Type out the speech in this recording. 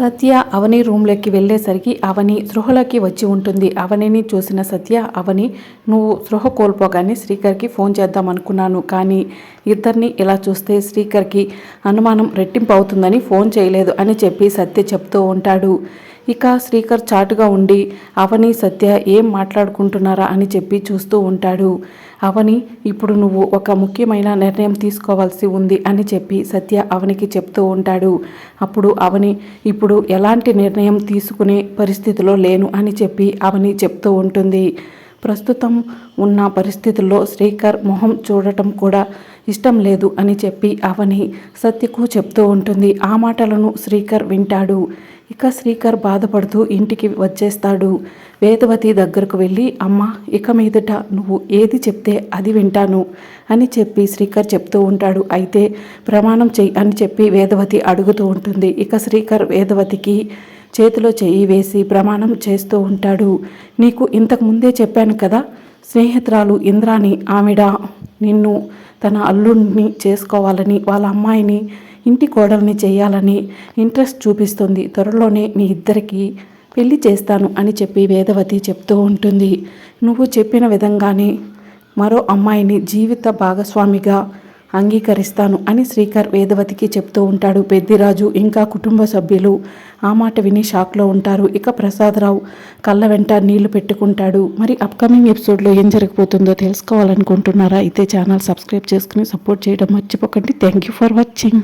సత్య అవని రూమ్లోకి వెళ్ళేసరికి అవని సృహలోకి వచ్చి ఉంటుంది. అవనిని చూసిన సత్య అవని నువ్వు సృహ కోల్పోగానే శ్రీకర్కి ఫోన్ చేద్దాం అనుకున్నాను. కానీ ఇద్దరిని ఇలా చూస్తే శ్రీకర్కి అనుమానం రెట్టింపు అవుతుందని ఫోన్ చేయలేదు అని చెప్పి సత్య చెప్తూ ఉంటాడు. ఇక శ్రీకర్ చాటుగా ఉండి అవని సత్య ఏం మాట్లాడుకుంటున్నారా? అని చెప్పి చూస్తూ ఉంటాడు. అవని ఇప్పుడు నువ్వు ఒక ముఖ్యమైన నిర్ణయం తీసుకోవాల్సి ఉంది అని చెప్పి సత్య అవనికి చెప్తూ ఉంటాడు. అప్పుడు అవని ఇప్పుడు ఎలాంటి నిర్ణయం తీసుకునే పరిస్థితిలో లేను అని చెప్పి అవని చెప్తూ ఉంటుంది. ప్రస్తుతం ఉన్న పరిస్థితుల్లో శ్రీకర్ మొహం చూడటం కూడా ఇష్టం లేదు అని చెప్పి అవని సత్యకు చెప్తూ ఉంటుంది. ఆ మాటలను శ్రీకర్ వింటాడు. ఇక శ్రీకర్ బాధపడుతూ ఇంటికి వచ్చేస్తాడు. వేదవతి దగ్గరకు వెళ్ళి అమ్మ ఇక మీదట నువ్వు ఏది చెప్తే అది వింటాను అని చెప్పి శ్రీకర్ చెప్తూ ఉంటాడు. అయితే ప్రమాణం చెయ్యి అని చెప్పి వేదవతి అడుగుతూ ఉంటుంది. ఇక శ్రీకర్ వేదవతికి చేతిలో చెయ్యి వేసి ప్రమాణం చేస్తూ ఉంటాడు. నీకు ఇంతకు ముందే చెప్పాను కదా స్నేహితురాలు ఇంద్రాని ఆవిడ నిన్ను తన అల్లుడిని చేసుకోవాలని వాళ్ళ అమ్మాయిని ఇంటి కోడల్ని చేయాలని ఇంట్రెస్ట్ చూపిస్తుంది. త్వరలోనే మీ ఇద్దరికి పెళ్ళి చేస్తాను అని చెప్పి వేదవతి చెప్తూ ఉంటుంది. నువ్వు చెప్పిన విధంగానే మరో అమ్మాయిని జీవిత భాగస్వామిగా అంగీకరిస్తాను అని శ్రీకర్ వేదవతికి చెప్తూ ఉంటాడు. పెద్దిరాజు ఇంకా కుటుంబ సభ్యులు ఆ మాట విని షాక్లో ఉంటారు. ఇక ప్రసాదరావు కళ్ళ వెంట నీళ్ళు పెట్టుకుంటాడు. మరి అప్కమింగ్ ఎపిసోడ్లో ఏం జరగబోతుందో తెలుసుకోవాలనుకుంటున్నారా? అయితే ఛానల్ సబ్స్క్రైబ్ చేసుకుని సపోర్ట్ చేయడం మర్చిపోకండి. Thank you for watching